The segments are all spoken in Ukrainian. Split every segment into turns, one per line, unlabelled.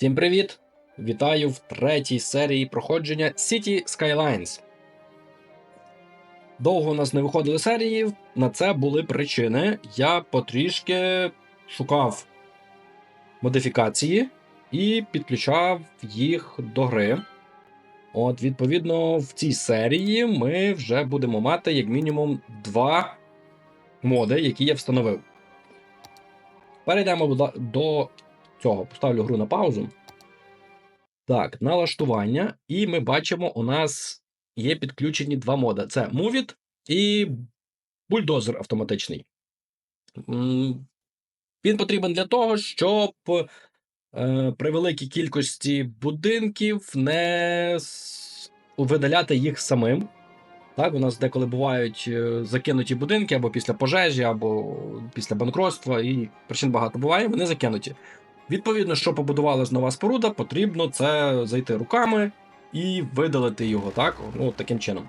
Всім привіт! Вітаю в третій серії проходження City Skylines. Довго у нас не виходили серії, на це були причини. Я потрішки шукав модифікації і підключав їх до гри. От, відповідно, в цій серії ми вже будемо мати як мінімум два моди, які я встановив. Перейдемо до цього. Поставлю гру на паузу. Так, налаштування. І ми бачимо, у нас є підключені два моди: це Movit і бульдозер автоматичний. Він потрібен для того, щоб е, при великій кількості будинків не видаляти їх самим. Так, у нас деколи бувають е, закинуті будинки або після пожежі, або після банкротства, і причин багато буває, вони закинуті. Відповідно, що побудувалась нова споруда, потрібно це зайти руками і видалити його, так? Ну, таким чином.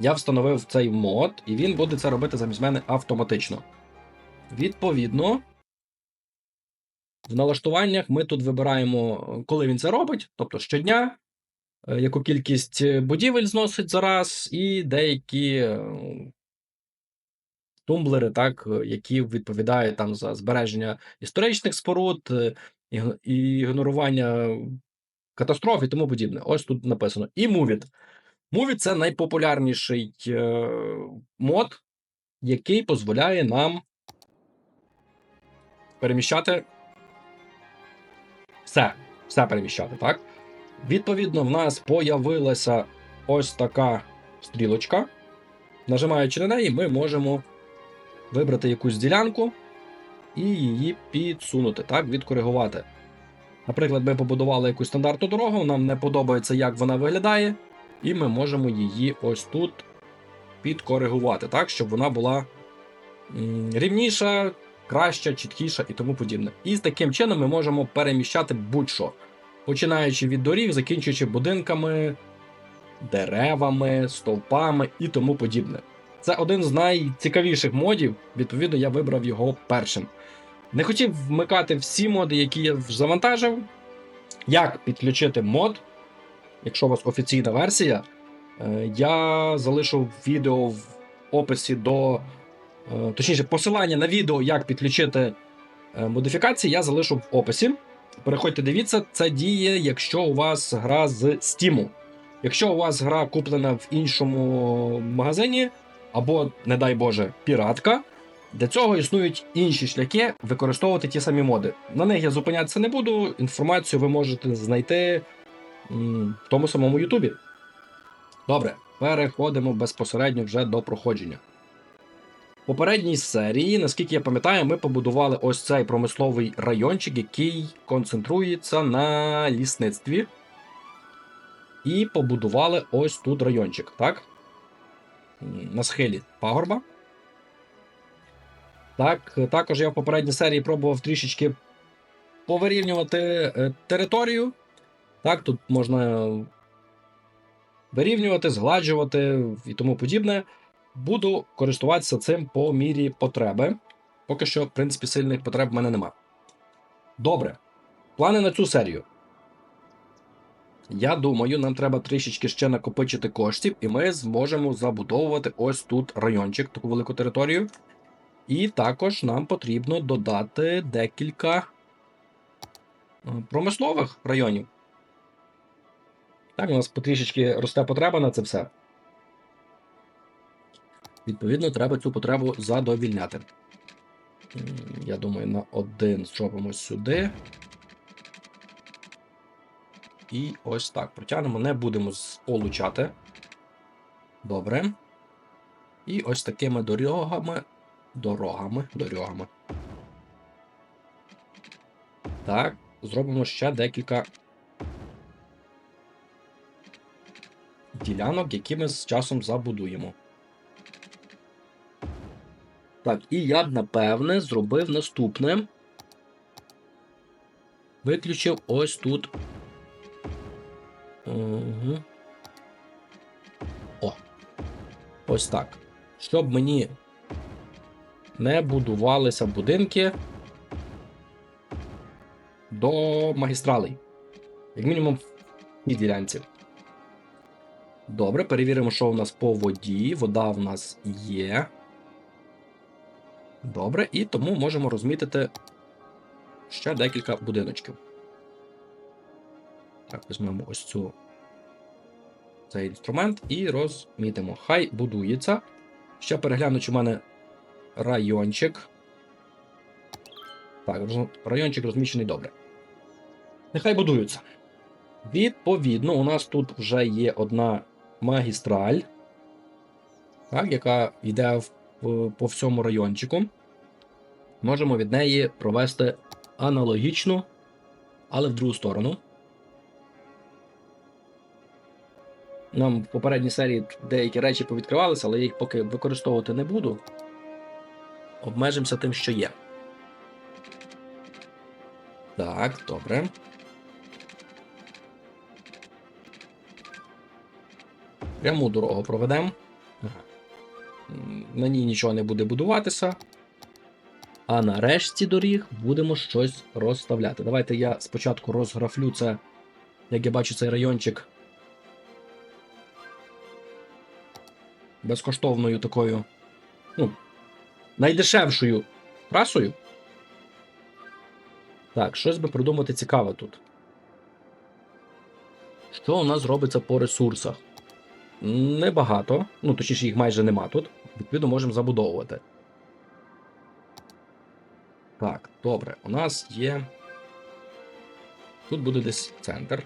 Я встановив цей мод, і він буде це робити замість мене автоматично. Відповідно, в налаштуваннях ми тут вибираємо, коли він це робить, тобто щодня, е, яку кількість е, будівель зносить зараз, і деякі е, тумблери, так, які відповідають там за збереження історичних споруд, е, і ігнорування катастроф і тому подібне. Ось тут написано. І Movit. Movit це найпопулярніший е, мод, який дозволяє нам переміщати все, все переміщати, так? Відповідно, в нас появилася ось така стрілочка. Нажимаючи на неї, ми можемо вибрати якусь ділянку і її підсунути, так, відкоригувати. Наприклад, ми побудували якусь стандартну дорогу, нам не подобається, як вона виглядає, і ми можемо її ось тут підкоригувати, так, щоб вона була рівніша, краща, чіткіша і тому подібне. І з таким чином ми можемо переміщати будь-що, починаючи від доріг, закінчуючи будинками, деревами, стовпами і тому подібне. Це один з найцікавіших модів, відповідно, я вибрав його першим. Не хотів вмикати всі моди, які я завантажив. Як підключити мод, якщо у вас офіційна версія, е, я залишу відео в описі до. е, Точніше, посилання на відео, як підключити е, модифікації, я залишу в описі. Переходьте, дивіться, це діє, якщо у вас гра з Steam. Якщо у вас гра куплена в іншому магазині, або, не дай Боже, піратка, для цього існують інші шляхи використовувати ті самі моди. На них я зупинятися не буду. Інформацію ви можете знайти в тому самому Ютубі. Добре, переходимо безпосередньо вже до проходження. В попередній серії, наскільки я пам'ятаю, ми побудували ось цей промисловий райончик, який концентрується на лісництві. І побудували ось тут райончик, так? На схилі пагорба. Так, також я в попередній серії пробував трішечки повирівнювати е, територію. Так, тут можна вирівнювати, згладжувати і тому подібне. Буду користуватися цим по мірі потреби. Поки що, в принципі, сильних потреб в мене нема. Добре. Плани на цю серію. Я думаю, нам треба трішечки ще накопичити коштів, і ми зможемо забудовувати ось тут райончик, таку велику територію. І також нам потрібно додати декілька е, промислових районів. Так, у нас потрішечки росте потреба на це все. Відповідно, треба цю потребу задовільняти. Я думаю, на один зробимо сюди. І ось так. Протягнемо, не будемо сполучати. Добре. І ось такими дорогами. Дорогами. Дорогами. Так, зробимо ще декілька ділянок, які ми з часом забудуємо. Так, і я б, напевне, зробив наступне. Виключив ось тут. Угу. О. Ось так. Щоб мені не будувалися будинки до магістралей. Як мінімум в цій ділянці. Добре, перевіримо, що у нас по воді. Вода в нас є. Добре, і тому можемо розмітити ще декілька будиночків. Так, візьмемо ось цю цей інструмент і розмітимо. Хай будується. Ще перегляну, чи в мене райончик. Так, райончик розміщений добре. Нехай будуються. Відповідно, у нас тут вже є одна магістраль, так, яка йде в, по всьому райончику. Можемо від неї провести аналогічну, але в другу сторону. Нам в попередній серії деякі речі повідкривалися, але я їх поки використовувати не буду. Обмежимося тим, що є. Так, добре. Пряму дорогу проведемо. На ній нічого не буде будуватися. А на решті доріг будемо щось розставляти. Давайте я спочатку розграфлю це, як я бачу, цей райончик безкоштовною такою, ну, найдешевшою трасою. Так, щось би придумати цікаве тут. Що у нас робиться по ресурсах? Небагато. Ну, точніше, їх майже нема тут. Відповідно, можемо забудовувати. Так, добре. У нас є. Тут буде десь центр.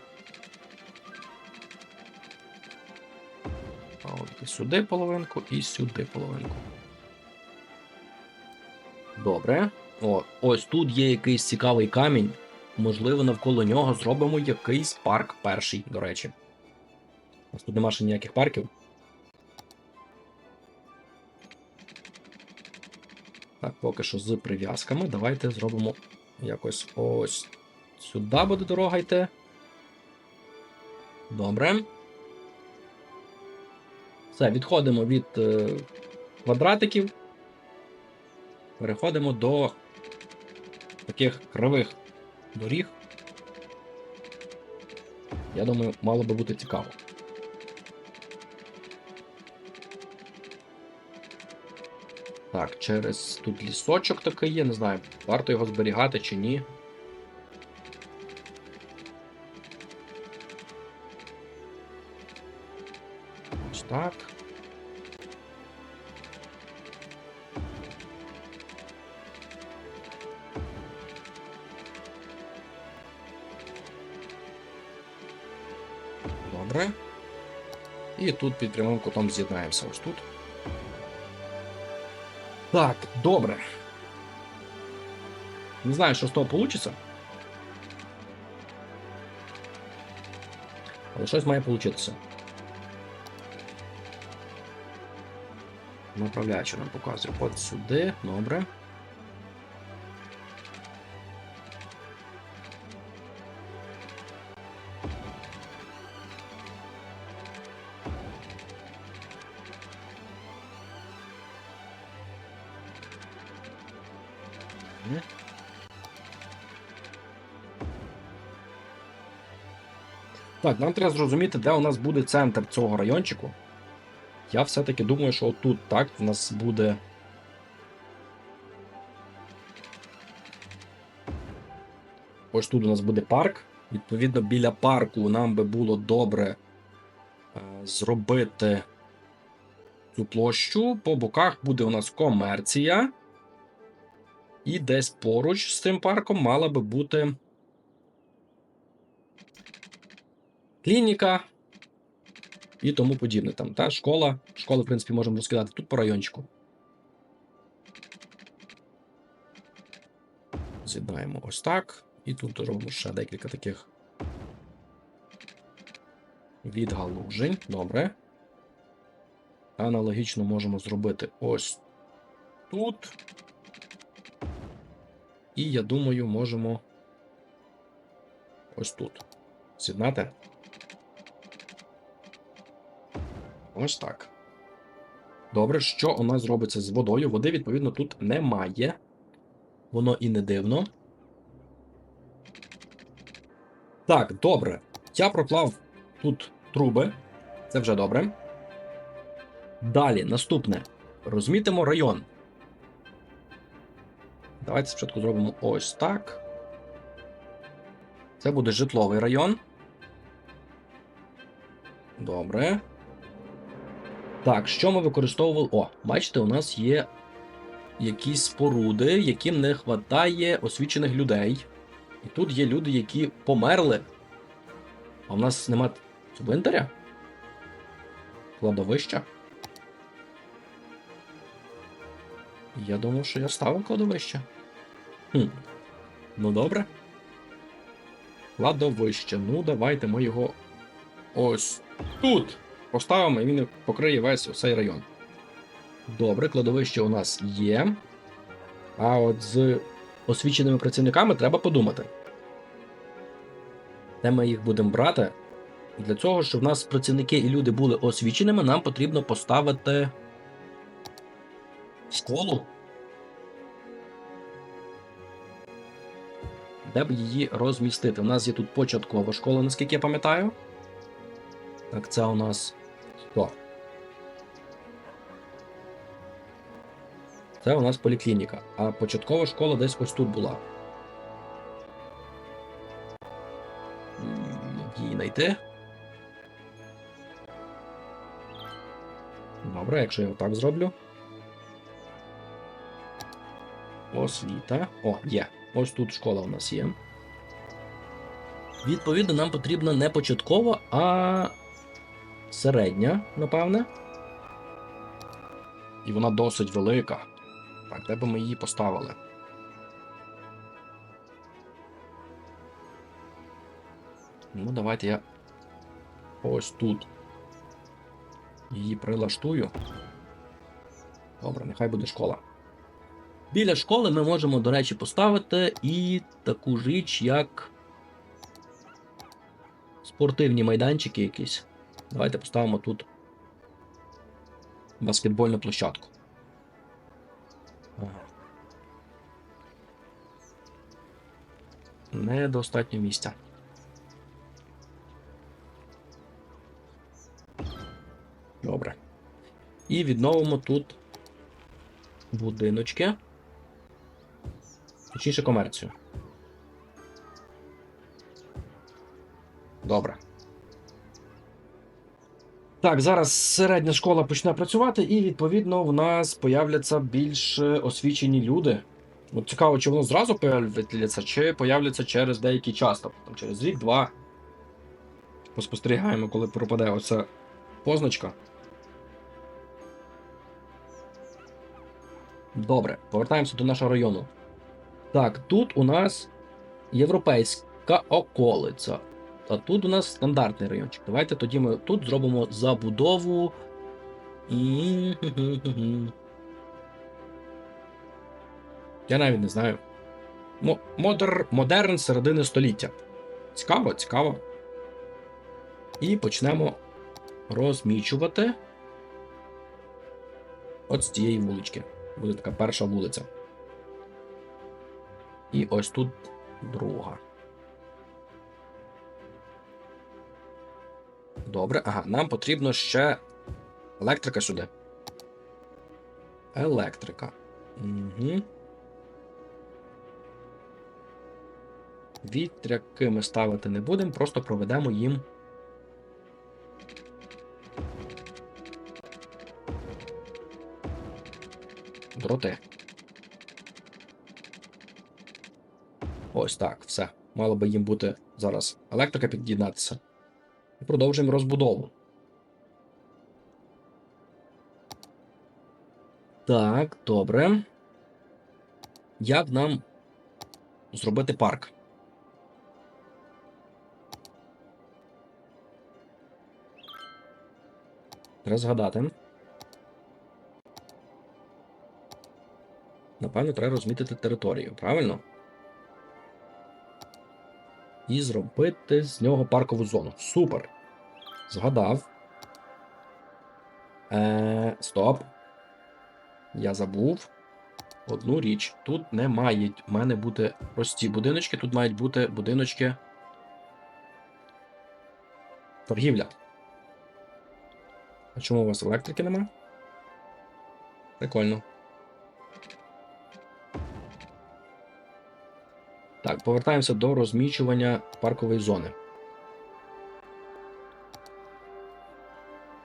Сюди половинку, і сюди половинку. Добре. О, ось тут є якийсь цікавий камінь. Можливо, навколо нього зробимо якийсь парк перший, до речі. У нас тут нема ще ніяких парків. Так, поки що з прив'язками. Давайте зробимо якось ось сюди буде дорога йти. Добре. Все, відходимо від е, квадратиків. Переходимо до таких кривих доріг. Я думаю, мало би бути цікаво. Так, через тут лісочок такий є, не знаю, варто його зберігати чи ні. Ось так. І тут під прямим кутом з'єднаємося ось тут. Так, добре. Не знаю, що з того вийде. Але щось має получитися. Направляючи нам показує. От сюди, добре. Так, нам треба зрозуміти, де у нас буде центр цього райончику. Я все-таки думаю, що отут, так, в нас буде. Ось тут у нас буде парк. Відповідно, біля парку нам би було добре е, зробити цю площу. По боках буде у нас комерція. І десь поруч з цим парком мала би бути клініка і тому подібне. Там та школа. Школи, в принципі, можемо розкидати тут по райончику. З'єднаємо ось так. І тут робимо ще декілька таких відгалужень. Добре. Аналогічно можемо зробити ось тут. І я думаю, можемо ось тут. З'єднати. Ось так. Добре, що у нас робиться з водою? Води, відповідно, тут немає. Воно і не дивно. Так, добре. Я проклав тут труби. Це вже добре. Далі, наступне. Розмітимо район. Давайте спочатку зробимо ось так. Це буде житловий район. Добре. Так, що ми використовували? О, бачите, у нас є якісь споруди, яким не вистачає освічених людей. І тут є люди, які померли. А в нас нема цвинтаря? Кладовища? Я думав, що я ставив кладовище. Хм. Ну добре. Кладовище. Ну, давайте ми його ось тут поставимо, і він покриє весь цей район. Добре, кладовище у нас є. А от з освіченими працівниками треба подумати. Де ми їх будемо брати? Для цього, щоб в нас працівники і люди були освіченими, нам потрібно поставити школу. Де б її розмістити? У нас є тут початкова школа, наскільки я пам'ятаю. Так, це у нас. Що? Це у нас поліклініка. А початкова школа десь ось тут була. Як її знайти? Добре, якщо я отак зроблю. Освіта. О, є. Ось тут школа у нас є. Відповідно, нам потрібна не початкова, а середня, напевне. І вона досить велика. Так, де би ми її поставили? Ну, давайте я ось тут її прилаштую. Добре, нехай буде школа. Біля школи ми можемо, до речі, поставити і таку річ, як спортивні майданчики якісь. Давайте поставимо тут баскетбольну площадку. Ага. Недостатньо місця. Добре. І відновимо тут будиночки. Точніше комерцію. Добре. Так, зараз середня школа почне працювати, і відповідно в нас появляться більш е, освічені люди. От цікаво, чи воно зразу появляться, чи появляться через деякий час, тобто там, через рік-два. Поспостерігаємо, коли пропаде оця позначка. Добре, повертаємося до нашого району. Так, тут у нас європейська околиця. А тут у нас стандартний райончик. Давайте тоді ми тут зробимо забудову. Я навіть не знаю. Модер... Модерн середини століття. Цікаво, цікаво. І почнемо розмічувати. От з цієї вулички. Буде така перша вулиця. І ось тут друга. Добре, ага, нам потрібно ще електрика сюди. Електрика. Угу. Вітряки ми ставити не будемо, просто проведемо їм. Дроти. Ось так, все. Мало би їм бути зараз електрика під'єднатися. І продовжуємо розбудову. Так, добре. Як нам зробити парк? Треба згадати. Напевно, треба розмітити територію, правильно? І зробити з нього паркову зону. Супер. Згадав. Е, Стоп. Я забув одну річ. Тут не мають в мене бути прості будиночки, тут мають бути будиночки Торгівля. А чому у вас електрики нема? Прикольно. Повертаємося до розміщування паркової зони.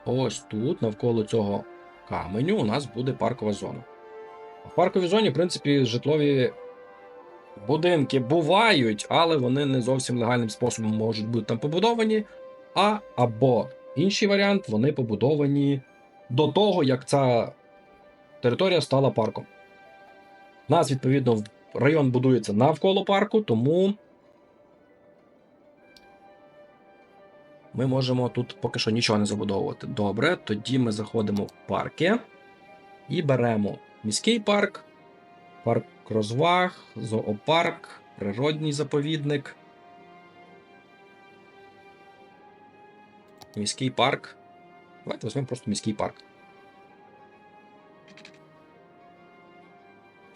Ось тут, навколо цього каменю, у нас буде паркова зона. В парковій зоні, в принципі, житлові будинки бувають, але вони не зовсім легальним способом можуть бути там побудовані. А або інший варіант, вони побудовані до того, як ця територія стала парком. У нас, відповідно, район будується навколо парку, тому ми можемо тут поки що нічого не забудовувати. Добре, тоді ми заходимо в парки і беремо міський парк, парк розваг, зоопарк, природній заповідник. Міський парк. Давайте візьмемо просто міський парк.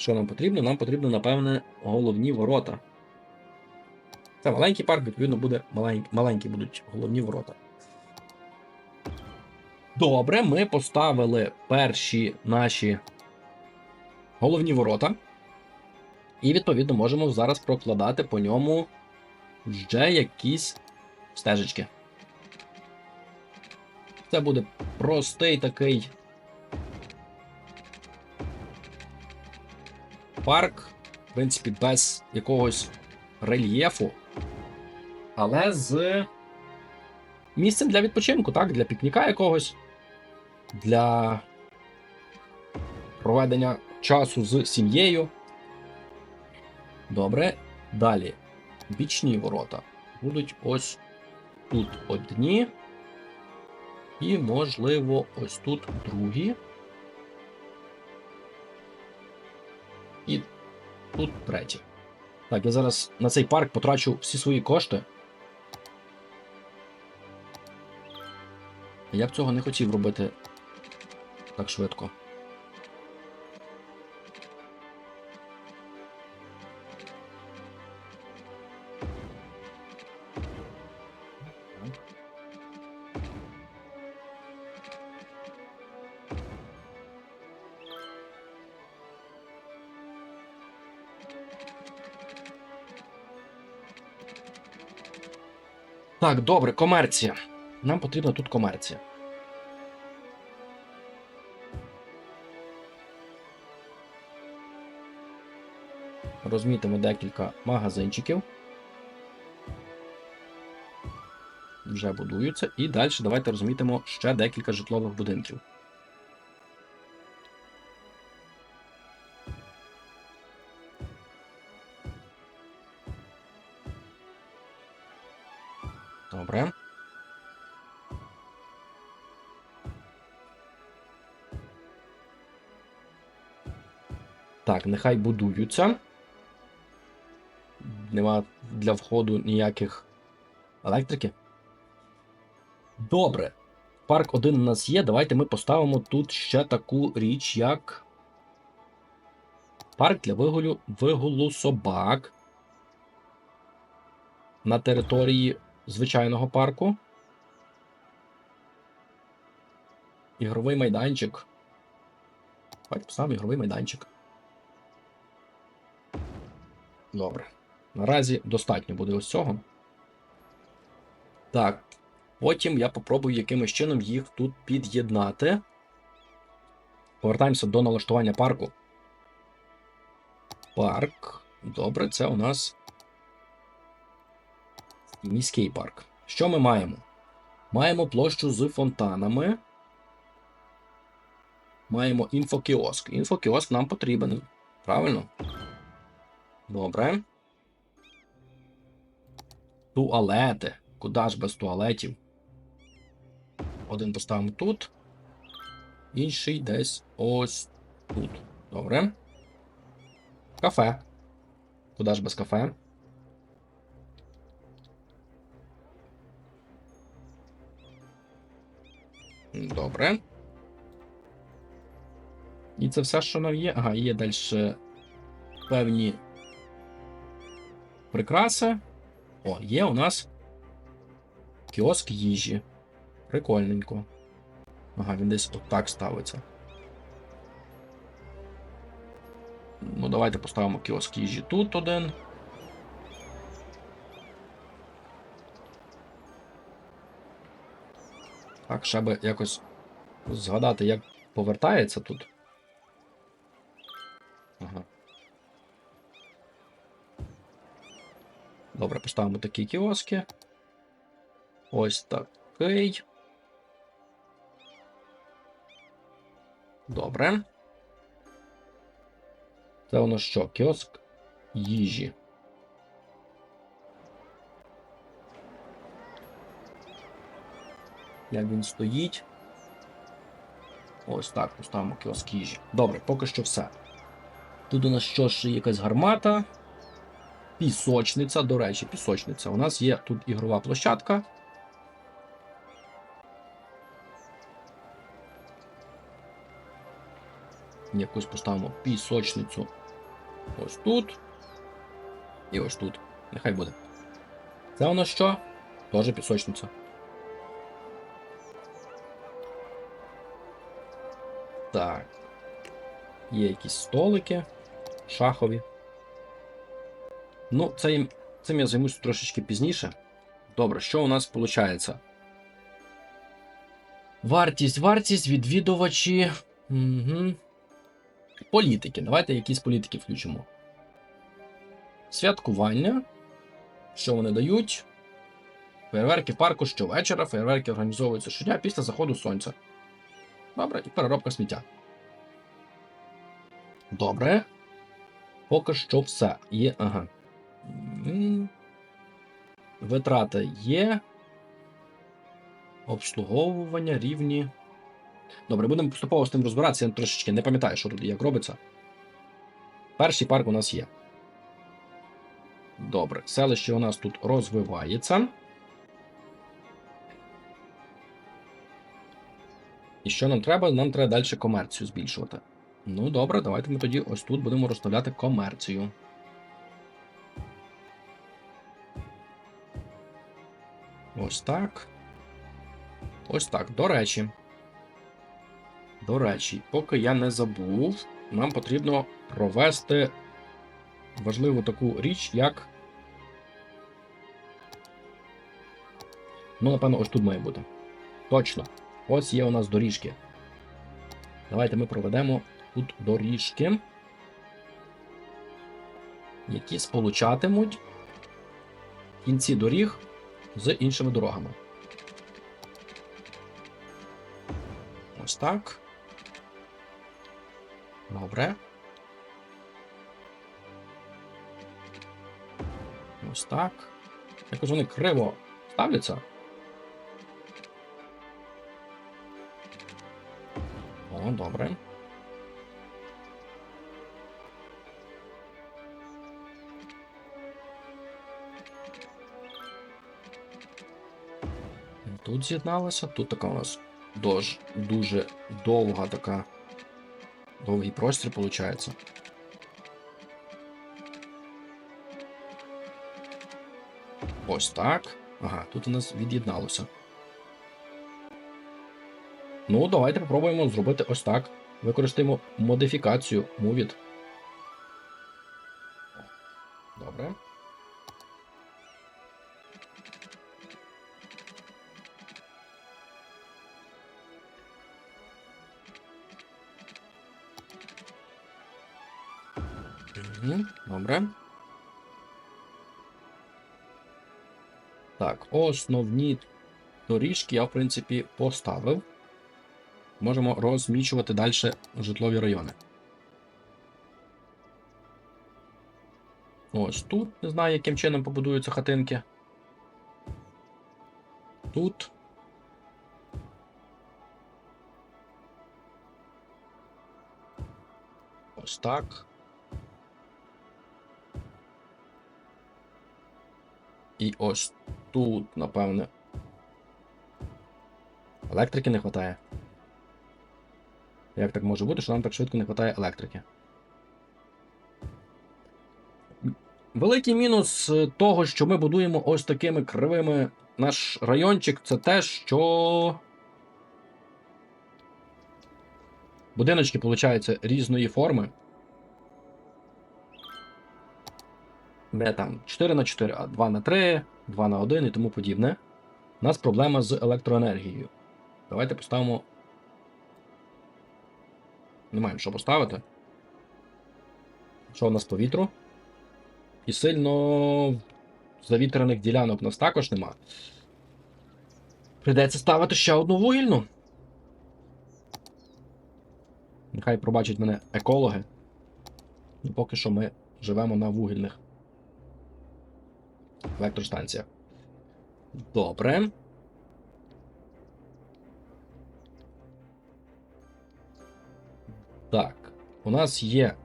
Що нам потрібно? Нам потрібно, напевне, головні ворота. Це маленький парк, відповідно, буде маленькі, маленькі будуть головні ворота. Добре, ми поставили перші наші головні ворота. І, відповідно, можемо зараз прокладати по ньому вже якісь стежечки. Це буде простий такий парк, в принципі, без якогось рельєфу, але з місцем для відпочинку, так, для пікніка якогось, для проведення часу з сім'єю. Добре. Далі. Бічні ворота будуть ось тут одні. І, можливо, ось тут другі. І тут треті. Так, я зараз на цей парк потрачу всі свої кошти. Я б цього не хотів робити так швидко. Так, добре, комерція. Нам потрібна тут комерція. Розмітимо декілька магазинчиків. Вже будуються. І далі давайте розмітимо ще декілька житлових будинків. Так, нехай будуються. Нема для входу ніяких електрики. Добре. Парк один у нас є. Давайте ми поставимо тут ще таку річ, як. Парк для вигулю, вигулу собак. На території звичайного парку. Ігровий майданчик. Давайте поставимо ігровий майданчик. Добре. Наразі достатньо буде ось цього. Так. Потім я попробую якимось чином їх тут під'єднати. Повертаємося до налаштування парку. Парк. Добре, це у нас міський парк. Що ми маємо? Маємо площу з фонтанами. Маємо інфокіоск. Інфокіоск нам потрібен. Правильно? Добре. Туалети. Куди ж без туалетів? Один поставимо тут. Інший десь ось тут. Добре. Кафе. Куди ж без кафе? Добре. І це все, що нам є. Ага, є далі певні прикраси. О, є у нас Кіоск їжі. Прикольненько. Ага, він десь отак ставиться. Ну, давайте поставимо кіоск їжі тут один. Так, ще би якось згадати, як повертається тут. Ага. Добре, поставимо такі кіоски. Ось такий. Добре. Це воно що? Кіоск їжі. Як він стоїть. Ось так поставимо кіоск їжі. Добре, поки що все. Тут у нас що ще якась гармата. Пісочниця, до речі, пісочниця. У нас є тут ігрова площадка. Якусь поставимо пісочницю ось тут. І ось тут. Нехай буде. Це у нас що? Теж пісочниця. Так. Є якісь столики шахові. Ну, цим, цим я займусь трошечки пізніше. Добре, що у нас виходить? Вартість, вартість, відвідувачі. Угу. Політики. Давайте якісь політики включимо. Святкування. Що вони дають? Фейерверки парку щовечора. Фейерверки організовуються щодня після заходу сонця. Добре, і переробка сміття. Добре. Поки що все. Є. Ага. М. Витрата є. Обслуговування рівні. Добре, будемо поступово з тим розбиратися. Я трошечки не пам'ятаю, що тут як робиться. Перший парк у нас є. Добре. Селище у нас тут розвивається. І що нам треба? Нам треба далі комерцію збільшувати. Ну, добре, давайте ми тоді ось тут будемо розставляти комерцію. Ось так. Ось так. До речі. До речі, поки я не забув, нам потрібно провести важливу таку річ, як. Ну, напевно, ось тут має бути. Точно. Ось є у нас доріжки. Давайте ми проведемо тут доріжки, які сполучатимуть кінці доріг з іншими дорогами. Ось так. Добре. Ось так. Якось вони криво ставляться. О, добре. Тут з'єдналося, тут така у нас дож, дуже довга така. Довгий простір виходить. Ось так. Ага, тут у нас від'єдналося. Ну, давайте попробуємо зробити ось так. Використаємо модифікацію Movit. Основні доріжки я, в принципі, поставив. Можемо розмічувати далі житлові райони. Ось тут, не знаю, яким чином побудуються хатинки. Тут. Ось так. І ось тут, напевне. Електрики не вистачає. Як так може бути, що нам так швидко не вистачає електрики? Великий мінус е, того, що ми будуємо ось такими кривими наш райончик, це те, що. Будиночки, виходить, різної форми. Не там 4 на 4, а 2 на 3, 2 на 1 і тому подібне. У нас проблема з електроенергією. Давайте поставимо. Не маємо що поставити. Що у нас по вітру? І сильно завітрених ділянок у нас також нема. Придеться ставити ще одну вугільну. Нехай пробачать мене екологи. Ну, поки що ми живемо на вугільних електростанціях. Добре. Так, у нас є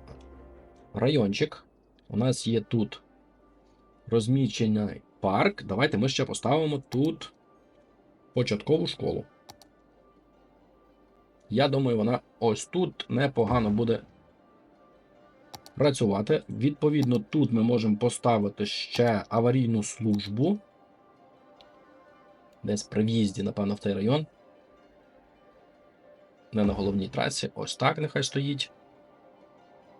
райончик. У нас є тут розміщений парк. Давайте ми ще поставимо тут початкову школу. Я думаю, вона ось тут непогано буде працювати. Відповідно, тут ми можемо поставити ще аварійну службу. Десь при в'їзді, напевно, в цей район. Не на головній трасі. Ось так нехай стоїть.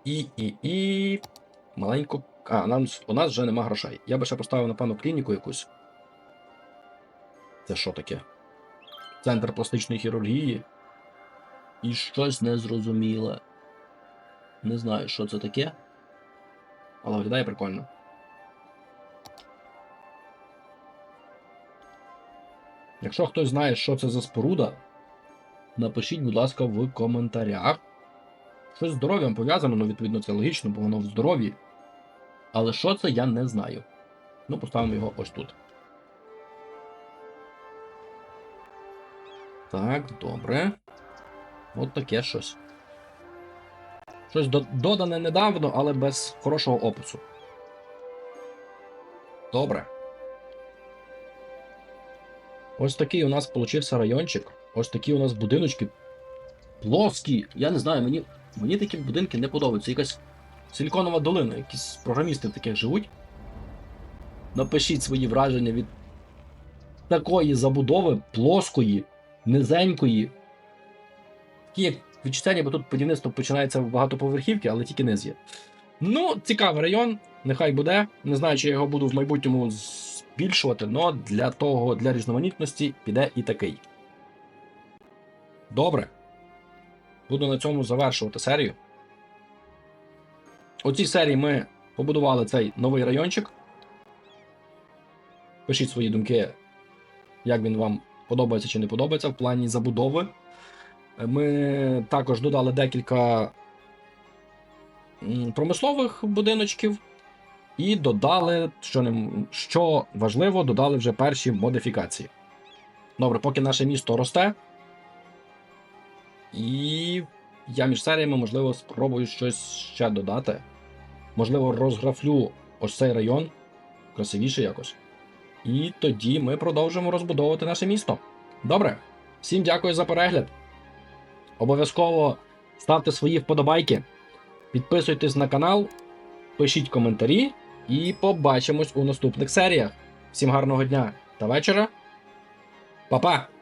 І, і, і. Маленьку. А, нам, у нас вже нема грошей. Я би ще поставив, напевно, клініку якусь. Це що таке? Центр пластичної хірургії. І щось незрозуміле. Не знаю, що це таке. Але виглядає прикольно. Якщо хтось знає, що це за споруда, напишіть, будь ласка, в коментарях. Щось з здоров'ям пов'язано, ну, відповідно, це логічно, бо воно в здоров'ї. Але що це, я не знаю. Ну, поставимо його ось тут. Так, добре. От таке щось. Щось додане недавно, але без хорошого опису. Добре. Ось такий у нас получився райончик. Ось такі у нас будиночки. Плоскі. Я не знаю, мені, мені такі будинки не подобаються. Якась силіконова долина, якісь програмісти в таких живуть. Напишіть свої враження від такої забудови плоскої, низенької. Такі як відчуття, ніби тут будівництво починається в багатоповерхівки, але тільки низ є. Ну, цікавий район, нехай буде. Не знаю, чи я його буду в майбутньому збільшувати, але для того, для різноманітності піде і такий. Добре. Буду на цьому завершувати серію. У цій серії ми побудували цей новий райончик. Пишіть свої думки, як він вам подобається чи не подобається в плані забудови. Ми також додали декілька промислових будиночків і додали, що, не, що важливо, додали вже перші модифікації. Добре, поки наше місто росте. І я між серіями, можливо, спробую щось ще додати. Можливо, розграфлю ось цей район красивіше якось. І тоді ми продовжимо розбудовувати наше місто. Добре, всім дякую за перегляд. Обов'язково ставте свої вподобайки, підписуйтесь на канал, пишіть коментарі і побачимось у наступних серіях. Всім гарного дня та вечора. Па-па!